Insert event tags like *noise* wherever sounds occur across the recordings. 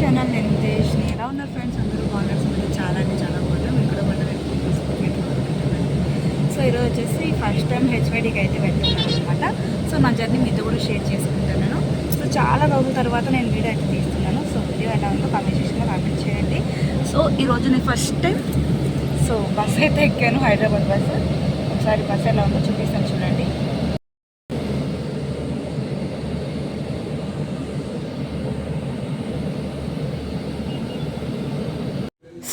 Channel నేను తేజ్ని ఎలా ఉన్నారు ఫ్రెండ్స్? అందరూ బాగున్నారు. సో మీరు చాలా అంటే చాలా బాగున్నారు మీరు కూడా బాగా సో ఈరోజు వచ్చేసి ఫస్ట్ టైం హెచ్వైడీకి అయితే వెళ్తున్నాను అనమాట సో నా జర్నీ మీతో కూడా షేర్ చేసుకుంటున్నాను. సో చాలా రోజుల తర్వాత నేను వీడియో అయితే తీస్తున్నాను. సో వీడియో ఎలా ఉందో కామెంట్ సెక్షన్లో కామెంట్ చేయండి. సో ఈరోజు నేను ఫస్ట్ టైం సో బస్ అయితే ఎక్కాను హైదరాబాద్ బస్. ఒకసారి బస్ ఎలా ఉందో చూపిస్తాను చూడండి.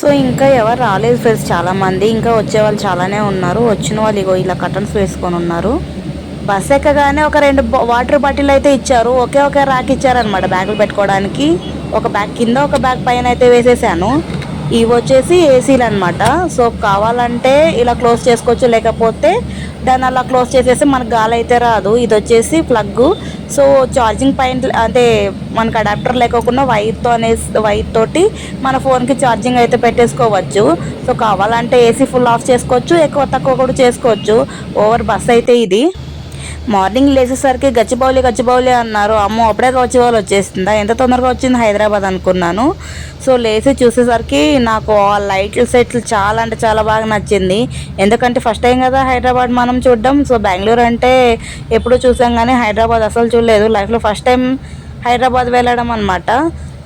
సో ఇంకా ఎవరు రాలేదు ఫ్రెండ్స్ చాలా మంది ఇంకా వచ్చే వాళ్ళు చాలానే ఉన్నారు. వచ్చిన వాళ్ళు ఇగో ఇలా కటన్స్ వేసుకొని ఉన్నారు. బస్ ఎక్కగానే ఒక రెండు వాటర్ బాటిల్ అయితే ఇచ్చారు. ఒకే ఒకే ర్యాక్ ఇచ్చారనమాట బ్యాగులు పెట్టుకోవడానికి. ఒక బ్యాగ్ కింద ఒక బ్యాగ్ పైన అయితే వేసేసాను. ఇవి వచ్చేసి ఏసీలు అనమాట సో కావాలంటే ఇలా క్లోజ్ చేసుకోవచ్చు లేకపోతే దాన్ని అలా క్లోజ్ చేసేసి మనకు గాలి అయితే రాదు. ఇది వచ్చేసి ప్లగ్. సో ఛార్జింగ్ పాయింట్ అంటే మనకు అడాప్టర్ లేకోకుండా వైర్తో అనే వైర్ తోటి మన ఫోన్కి ఛార్జింగ్ అయితే పెట్టేసుకోవచ్చు. సో కావాలంటే ఏసీ ఫుల్ ఆఫ్ చేసుకోవచ్చు ఎక్కువ తక్కువ కూడా చేసుకోవచ్చు. ఓవర్ బస్ అయితే ఇది. మార్నింగ్ లేచేసరికి గచ్చిబౌలి గచ్చిబౌలి అన్నారు. అమ్మో అప్పుడే గచ్చిబౌలి వచ్చేసిందా? ఎంత తొందరగా వచ్చింది హైదరాబాద్ అనుకున్నాను. సో లేచి చూసేసరికి నాకు ఆ లైట్లు సెట్లు చాలా అంటే చాలా బాగా నచ్చింది. ఎందుకంటే ఫస్ట్ టైం కదా హైదరాబాద్ మనం చూడడం. సో బెంగళూరు అంటే ఎప్పుడూ చూసాం కానీ హైదరాబాద్ అసలు చూడలేదు. లైఫ్లో ఫస్ట్ టైం హైదరాబాద్ వెళ్ళడం అనమాట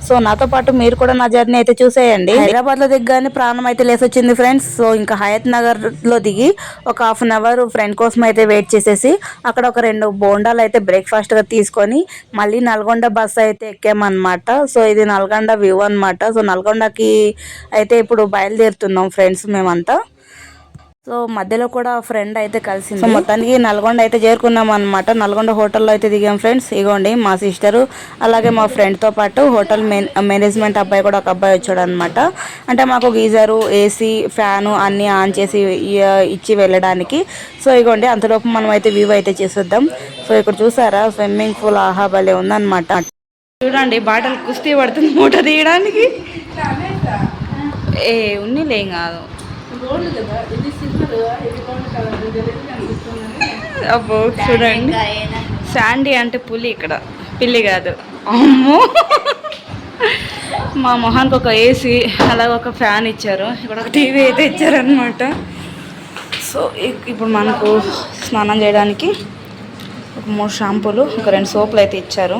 సో నాతో పాటు మీరు కూడా నా జర్నీ అయితే చూసేయండి. హైదరాబాద్లో దిగ్గానే ప్రాణం అయితే లేసొచ్చింది ఫ్రెండ్స్ సో ఇంకా హయత్ నగర్లో దిగి ఒక హాఫ్ అన్ అవర్ ఫ్రెండ్ కోసం అయితే వెయిట్ చేసేసి అక్కడ ఒక రెండు బోండాలు అయితే బ్రేక్ఫాస్ట్గా తీసుకొని మళ్ళీ నల్గొండ బస్ అయితే ఎక్కామన్నమాట. సో ఇది నల్గొండ వ్యూ అనమాట సో నల్గొండకి అయితే ఇప్పుడు బయలుదేరుతున్నాం ఫ్రెండ్స్ మేమంతా. సో మధ్యలో కూడా ఫ్రెండ్ అయితే కలిసింది. సో మొత్తానికి నల్గొండ అయితే చేరుకున్నాం అనమాట నల్గొండ హోటల్లో అయితే దిగాం ఫ్రెండ్స్. ఇగోండి మా సిస్టరు అలాగే మా ఫ్రెండ్తో పాటు హోటల్ మేనేజ్మెంట్ అబ్బాయి కూడా ఒక అబ్బాయి వచ్చాడు అనమాట అంటే మాకు గీజరు ఏసీ ఫ్యాను అన్నీ ఆన్ చేసి ఇచ్చి వెళ్ళడానికి. సో ఇగోండి అంతలోపు మనం అయితే వ్యూ అయితే చేసేద్దాం. సో ఇక్కడ చూసారా స్విమ్మింగ్ పూల్ ఆహా భలే ఉందన్నమాట. చూడండి బాటలు కుస్తీ పడుతుంది మూట తీయడానికి. ఏ ఉన్నిలేం కాదు. అబ్బో చూడండి. శాండీ అంటే పులి ఇక్కడ. పిల్లి కాదు. అమ్మో! మా మొహానికి ఒక ఏసీ అలాగే ఒక ఫ్యాన్ ఇచ్చారు. ఇక్కడ ఒక టీవీ అయితే ఇచ్చారనమాట సో ఇప్పుడు మనకు స్నానం చేయడానికి ఒక మూడు షాంపూలు ఒక రెండు సోపులు అయితే ఇచ్చారు.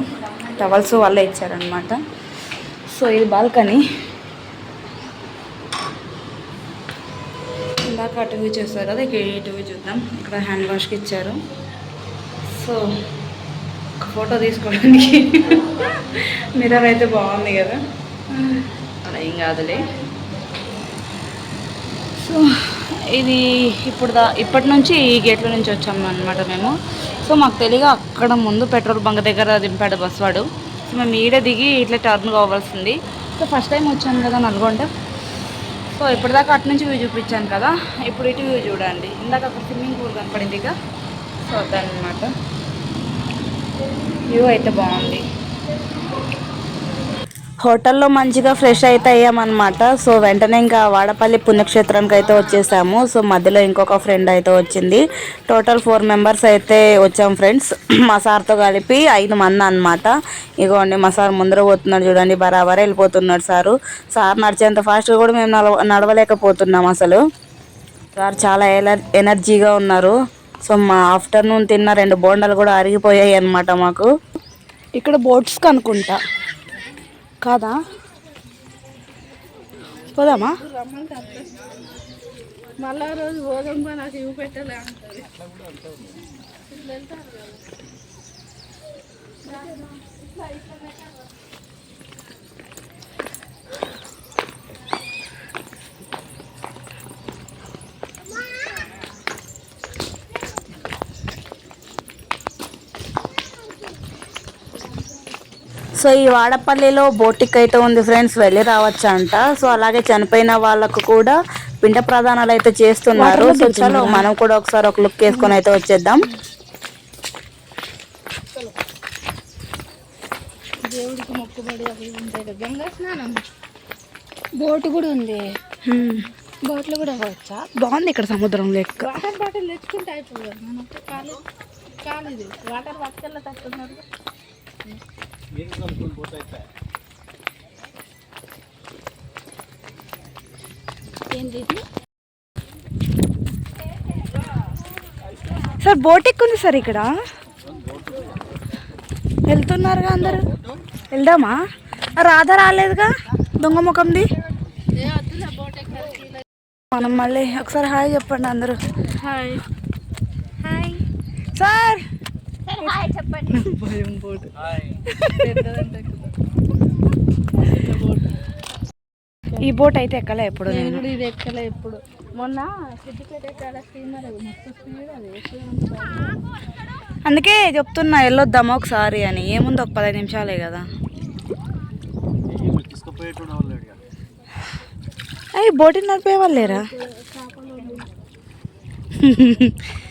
టవల్స్ వాళ్ళే ఇచ్చారనమాట సో ఇది బాల్కనీ. ఇందాక చేస్తారు చూస్తారు కదా ఇక్కడ చూద్దాం. ఇక్కడ హ్యాండ్ వాష్కి ఇచ్చారు. సో ఒక ఫోటో తీసుకోవడానికి. మిర్రర్ అయితే బాగుంది కదా. అలా ఏం కాదులే. సో ఇది ఇప్పుడు దా ఇప్పటి నుంచి ఈ గేట్ల నుంచి వచ్చాము అనమాట మేము. సో మాకు తెలియక అక్కడ ముందు పెట్రోల్ బంక్ దగ్గర దింపాడు బస్ వాడు. సో మేము ఈడ దిగి ఇట్లా టర్న్ కావాల్సింది. సో ఫస్ట్ టైం వచ్చాను కదా నల్గొండ. సో ఇప్పటిదాకా అటు నుంచి వ్యూ చూపించాను కదా. ఇప్పుడు ఇటు వ్యూ చూడండి. ఇందాక అక్కడ స్విమ్మింగ్ పూల్ కనపడింది ఇక. సో అదనమాట వ్యూ అయితే బాగుంది. హోటల్లో మంచిగా ఫ్రెష్ అయితే అయ్యామన్నమాట సో వెంటనే ఇంకా వాడపల్లి పుణ్యక్షేత్రానికి అయితే వచ్చేసాము. సో మధ్యలో ఇంకొక ఫ్రెండ్ అయితే వచ్చింది. టోటల్ ఫోర్ మెంబర్స్ అయితే వచ్చాం ఫ్రెండ్స్. *clears throat* మా సార్తో కలిపి ఐదు మంది అనమాట ఇగోండి మా సార్ ముందర పోతున్నాడు చూడండి. బరాబరే వెళ్ళిపోతున్నాడు సారు. సార్ నడిచేంత ఫాస్ట్గా కూడా మేము నడవ నడవలేకపోతున్నాం అసలు. సార్ చాలా ఎనర్జీగా ఉన్నారు. సో మా ఆఫ్టర్నూన్ తిన్న రెండు బోండాలు కూడా అరిగిపోయాయి అనమాట మాకు. ఇక్కడ బోట్స్కి అనుకుంటా కాదా? పోదామా? మళ్ళా రోజు పోదాం నాకు ఇవి పెట్టలే అంటారు. సో ఈ వాడపల్లిలో బోటిక్ అయితే ఉంది ఫ్రెండ్స్ వెళ్ళి రావచ్చు అంట సో అలాగే చనిపోయిన వాళ్ళకు కూడా పిండ ప్రదానాలు అయితే చేస్తున్నారు. సో చలో మనం కూడా ఒకసారి ఒక లుక్ వేసుకొని అయితే వచ్చేద్దాం. దేవుడికి మొక్కుబడి అవి ఉంటాయి కదా. గంగా స్నానం. బోటు కూడా ఉంది. బోట్లు కూడా పోవచ్చా? బాగుంది ఇక్కడ సముద్రం లెక్క. వాటర్ బాటిల్ తెచ్చుకుంటే మనం ఖాళీ ఖాళీది వాటర్ పట్టుకెళ్ళ తట్టున్నారు సార్? బోటిక్ ఉంది సార్ ఇక్కడ. వెళ్తున్నారుగా అందరు? వెళ్దామా? రాధ రాలేదుగా దొంగ ముఖంది? మనం మళ్ళీ ఒకసారి హాయ్ చెప్పండి అందరూ. హాయ్. చెప్పండి. ఈ బోట్ అయితే ఎక్కలే ఎప్పుడు నేను నేను. కూడా ఇది ఎక్కలే ఎప్పుడు. మొన్న సిద్దిపేట స్టీమర్ స్పీడ్ అది? అందుకే చెప్తున్నా వెళ్ళొద్దామా ఒకసారి అని. ఏముంది ఒక పదిహేను నిమిషాలే కదా. అయ్యి బోటింగ్ నడిపే వాళ్ళు *laughs*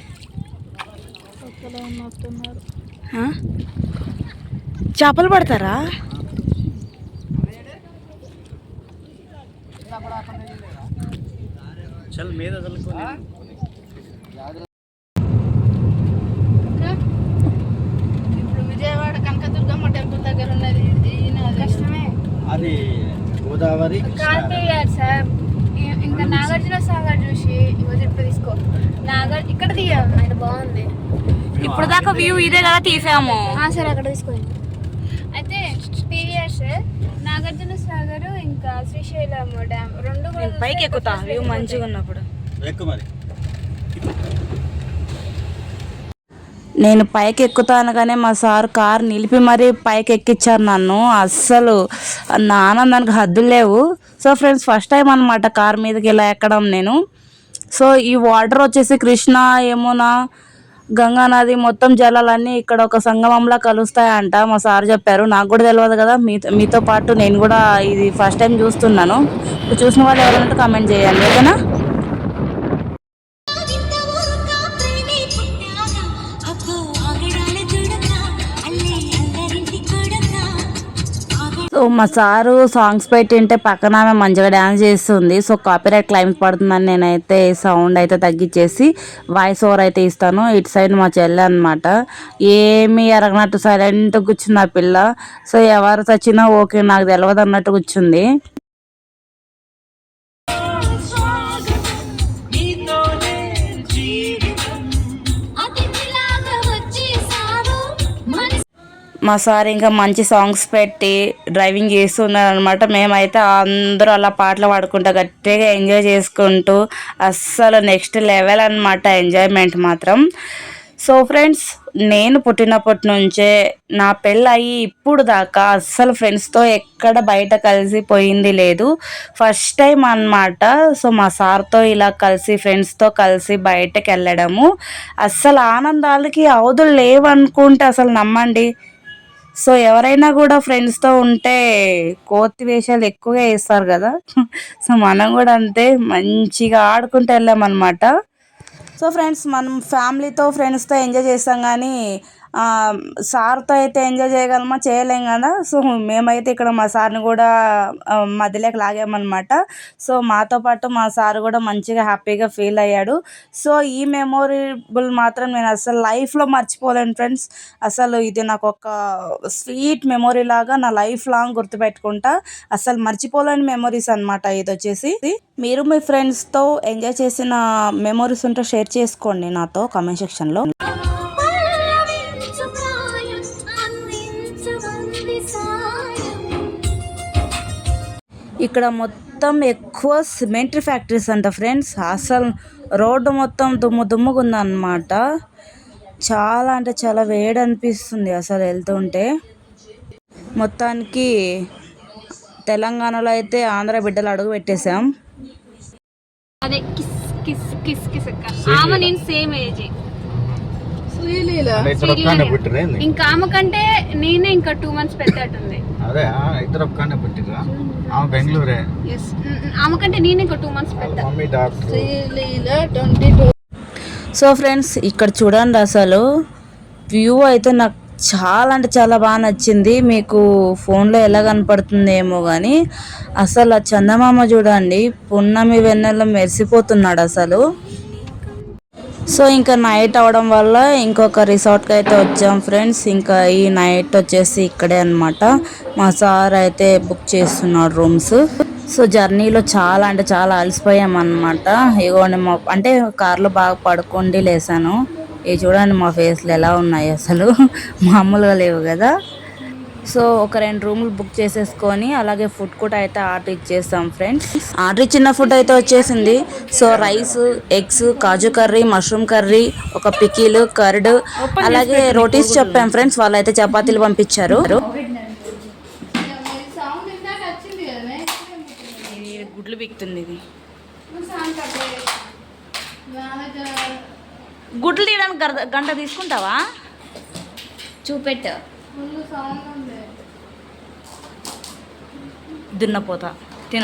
చేపలు పడతారా? చల్ మీద ఇప్పుడు విజయవాడ కనకదుర్గమ్మ టెంపుల్ దగ్గర ఉన్నది. కష్టమే. అది గోదావరి సార్ ఇంకా నాగార్జున సాగర్ చూసి ఇగో చెప్పి తీసుకో. నాగర్ ఇక్కడ తీయాలి. ఆయన బాగుంది. ఇప్పుడు దాకా వ్యూ ఇదే కదా తీసాము. సరే అక్కడ తీసుకోండి. అయితే టీవీఎస్ నాగార్జున సాగర్ ఇంకా శ్రీశైలం డ్యామ్ రెండు పైకి ఎక్కుతా వ్యూ మంచిగా ఉన్నప్పుడు. నేను పైకి ఎక్కుతాను కానీ మా సార్ కార్ నిలిపి మరీ పైకి ఎక్కించారు నన్ను. అస్సలు నా ఆనందానికి హద్దులు లేవు. సో ఫ్రెండ్స్ ఫస్ట్ టైం అనమాట కార్ మీదకి ఇలా ఎక్కడం నేను. సో ఈ వాటర్ వచ్చేసి కృష్ణ యమున గంగా నది మొత్తం జలాలన్నీ ఇక్కడ ఒక సంగమంలా కలుస్తాయంట. మా సార్ చెప్పారు. నాకు కూడా తెలియదు కదా. మీతో మీతో పాటు నేను కూడా ఇది ఫస్ట్ టైం చూస్తున్నాను. చూసిన వాళ్ళు ఎవరైనా కామెంట్ చేయండి. ఓకేనా? మా సారు సాంగ్స్ పెట్టింటే పక్కన ఆమె మంచిగా డ్యాన్స్ చేస్తుంది. సో కాపీరైట్ క్లైమ్స్ పడుతుందని నేనైతే సౌండ్ అయితే తగ్గించేసి వాయిస్ ఓవర్ అయితే ఇస్తాను. ఇటు సైడ్ మా చెల్లె అనమాట ఏమి ఎరగనట్టు సైలెంట్ కూర్చుంది ఆ పిల్ల. సో ఎవరు చచ్చినా ఓకే నాకు తెలియదు అన్నట్టు కూర్చుంది. మా సార్ ఇంకా మంచి సాంగ్స్ పెట్టి డ్రైవింగ్ చేస్తున్నారు అనమాట మేమైతే అందరూ అలా పాటలు పాడుకుంటూ గట్టిగా ఎంజాయ్ చేసుకుంటూ అస్సలు నెక్స్ట్ లెవెల్ అనమాట ఎంజాయ్మెంట్ మాత్రం. సో ఫ్రెండ్స్ నేను పుట్టినప్పటి నుంచే నా పెళ్ళి అయ్యి ఇప్పుడు దాకా అస్సలు ఫ్రెండ్స్తో ఎక్కడ బయట కలిసి పోయింది లేదు. ఫస్ట్ టైం అన్నమాట సో మా సార్తో ఇలా కలిసి ఫ్రెండ్స్తో కలిసి బయటకు వెళ్ళడము అస్సలు ఆనందాలకి అవధులు లేవనుకుంటే అసలు నమ్మండి. సో ఎవరైనా కూడా ఫ్రెండ్స్తో ఉంటే కోతి వేషాలు ఎక్కువగా వేస్తారు కదా. *laughs* సో మనం కూడా అంతే మంచిగా ఆడుకుంటూ వెళ్ళామన్నమాట. సో ఫ్రెండ్స్ మనం ఫ్యామిలీతో ఫ్రెండ్స్తో ఎంజాయ్ చేస్తాం కానీ సార్తో అయితే ఎంజాయ్ చేయగలమా? చేయలేం కదా. సో మేమైతే ఇక్కడ మా సార్ని కూడా మధ్యలోకి లాగామన్నమాట. సో మాతో పాటు మా సార్ కూడా మంచిగా హ్యాపీగా ఫీల్ అయ్యాడు. సో ఈ మెమొరబుల్ మాత్రం నేను అసలు లైఫ్లో మర్చిపోలేను ఫ్రెండ్స్. అసలు ఇది నాకు ఒక స్వీట్ మెమొరీ లాగా నా లైఫ్ లాంగ్ గుర్తుపెట్టుకుంటా. అసలు మర్చిపోలేని మెమొరీస్ అనమాట ఇది వచ్చేసి. మీరు మీ ఫ్రెండ్స్తో ఎంజాయ్ చేసిన మెమొరీస్ ఉంటే షేర్ చేసుకోండి నాతో కామెంట్ సెక్షన్లో. ఇక్కడ మొత్తం ఎక్కువ సిమెంట్ ఫ్యాక్టరీస్ అంట ఫ్రెండ్స్. అసలు రోడ్డు మొత్తం దుమ్ము దుమ్ముగా ఉందన్నమాట. చాలా అంటే చాలా వేడి అనిపిస్తుంది అసలు వెళ్తుంటే. మొత్తానికి తెలంగాణలో అయితే ఆంధ్ర బిడ్డలు అడుగు పెట్టేశాం. అదే కిస్ కిస్ కిస్ కిస్ అక్క. ఆమె నేను సేమ్ ఏజ్. శ్రీలీల? ఇంకా ఆమె కంటే నేనే ఇంకా టూ మంత్స్ పెద్దట్టుంది. అదే ఆ, ఇద్దరు ఒక్కనే పుట్టిరా ఆమె బెంగళూరే. ఎస్ ఆమె కంటే నేను ఇంకా two months Sreeleela twenty two so friends ఇక్కడ చూడండి అసలు. వ్యూ అయితే నాకు చాలా అంటే చాలా బాగా నచ్చింది. మీకు ఫోన్లో ఎలా కనపడుతుంది ఏమో కానీ అసలు ఆ చందమామ చూడండి పున్నమి వెన్నెల మెరిసిపోతున్నాడు అసలు. సో ఇంకా నైట్ అవడం వల్ల ఇంకొక రిసార్ట్కి అయితే వచ్చాం ఫ్రెండ్స్ ఇంకా ఈ నైట్ వచ్చేసి ఇక్కడే అన్నమాట. మా సార్ అయితే బుక్ చేస్తున్నాడు రూమ్స్ సో జర్నీలో చాలా అంటే చాలా అలసిపోయామన్నమాట ఇగోండి మా అంటే కార్లో బాగా పడుకోండి లేసాను. ఇవి చూడండి మా ఫేస్లు ఎలా ఉన్నాయి అసలు. *laughs* మామూలుగా లేవు కదా. సో ఒక రెండు రూములు బుక్ చేసేసుకొని అలాగే ఫుడ్ కూడా అయితే ఆర్డర్ ఇచ్చేస్తాం ఫ్రెండ్స్. ఆర్డర్ ఇచ్చిన ఫుడ్ అయితే వచ్చేసింది. So rice eggs kaju curry mushroom curry ఒక పికీలు కర్డ్ అలాగే రోటీస్ చెప్పాం ఫ్రెండ్స్. వాళ్ళు అయితే చపాతీలు పంపించారు. గుడ్లు బిక్తుంది ఇది. గుడ్లు తీయడానికి గంట- తీసుకుంటావా? చూపెట్టు. దున్నపోతా తిన